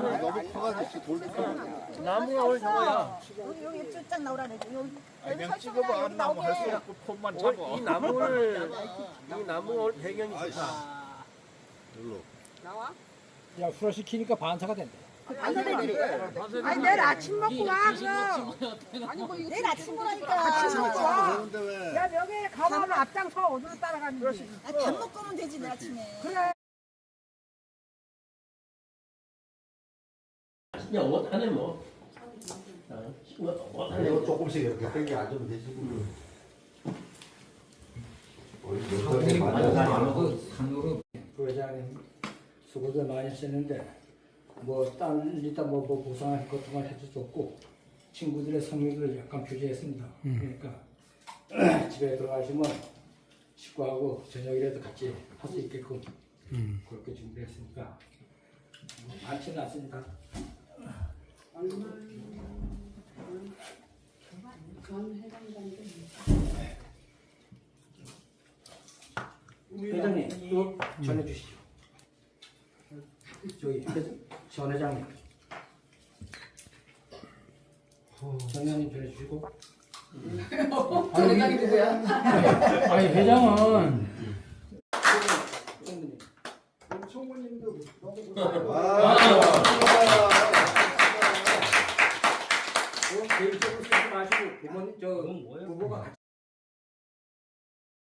너무 커가지고 돌 나무가 오늘 저거야. 여기 여기 쭉쫙 나오라 그래. 여기 여기 그냥 찍어봐 여기 안 나무. 할수 없고 폰만 오늘 잡아 이 나무를 이 나무가 오늘 배경이 좋다. 야 후라시키니까 반사가 된다. 반사되지. 아니 내일 아침 먹고 와 그럼. 내일 아침 거라니까. 아침 먹고 와. 그런데 왜야 여기 가면 앞장서 어디로 따라가는지. 아니, 밥 먹고 오면 되지 내일 아침에. 그래. 그냥 못하네 뭐. 어, 못하네. 이거 조금씩 이렇게 땡겨 앉으면 되지. 산으로 부회장님 수고들 많이 하셨는데 뭐딸 일단 뭐, 뭐 보상할 것만 해도 좋고 친구들의 성의를 약간 표시했습니다. 그러니까 집에 들어가시면 식구하고 저녁이라도 같이 할 수 있게끔 그렇게 준비했으니까 뭐 많지는 않습니다. 회장님 또 전해 주시죠. 저기 회- 전 회장님. 전 회장님 전해 주시고. 전 회장이 누구야? 아니 회장은 아, 그럼 개인적으로 쓰지 마시고 부모님 저 그건 뭐예요? 부모가 같이